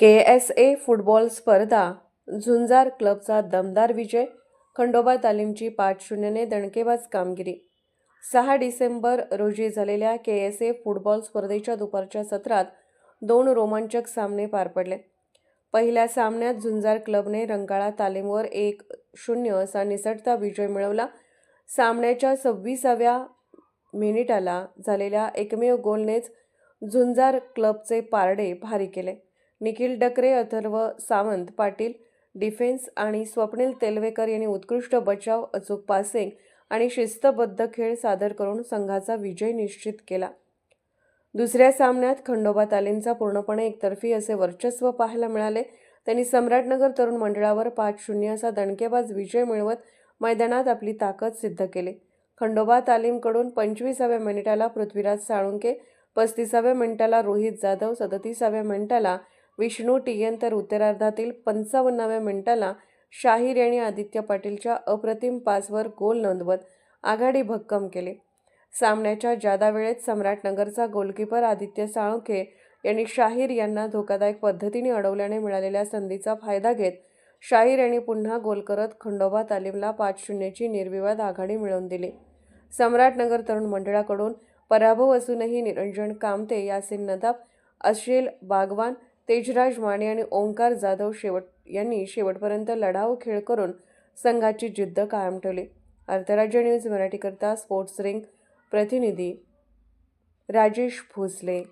K S A football स्पर्धा झुंजार क्लबचा दमदार विजय खंडोबा तालीमची पाच शून्यने दणकेबाज कामगिरी. सहा डिसेंबर रोजी झालेल्या के एस ए फुटबॉल स्पर्धेच्या दुपारच्या सत्रात दोन रोमांचक सामने पार पडले. पहिल्या सामन्यात झुंजार क्लबने रंगाळा तालीमवर एक शून्य असा निसटता विजय मिळवला. सामन्याच्या सव्वीसाव्या मिनिटाला झालेल्या एकमेव गोलनेच झुंजार क्लबचे पारडे भारी केले. निखिल डकरे अथर्व सावंत पाटील डिफेन्स आणि स्वप्नील तेलवेकर यांनी उत्कृष्ट बचाव अचूक पासिंग आणि शिस्तबद्ध खेळ सादर करून संघाचा विजय निश्चित केला. दुसऱ्या सामन्यात खंडोबा तालीमचा पूर्णपणे एकतर्फी असे वर्चस्व पाहायला मिळाले. त्यांनी सम्राटनगर तरुण मंडळावर पाच शून्य असा दणकेबाज विजय मिळवत मैदानात आपली ताकद सिद्ध केली. खंडोबा तालीमकडून पंचवीसाव्या मिनिटाला पृथ्वीराज साळुंके पस्तीसाव्या मिनिटाला रोहित जाधव सदतीसाव्या मिनिटाला विष्णू टियन तर उत्तरार्धातील पंचावन्नाव्या मिनिटाला शाहीर यांनी आदित्य पाटीलच्या अप्रतिम पासवर गोल नोंदवत आघाडी भक्कम केली. सामन्याच्या जादा वेळेत सम्राटनगरचा गोलकीपर आदित्य साळुंखे यांनी शाहीर यांना धोकादायक पद्धतीने अडवल्याने मिळालेल्या संधीचा फायदा घेत शाहीर यांनी पुन्हा गोल करत खंडोबा तालीमला पाच शून्यची निर्विवाद आघाडी मिळवून दिली. सम्राटनगर तरुण मंडळाकडून पराभव असूनही निरंजन कामते यासिन नदाब अशिल बागवान तेजराज माने आणि ओंकार जाधव शेवट यांनी शेवटपर्यंत लढाव खेळ करून संघाची जिद्द कायम ठेवली. आंतरराज्य न्यूज मराठीकरता स्पोर्ट्स रिंग प्रतिनिधी राजेश भोसले.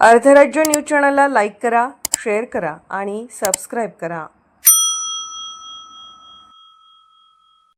अर्थराज्य न्यूज चॅनलला लाईक करा शेअर करा आणि सबस्क्राईब करा.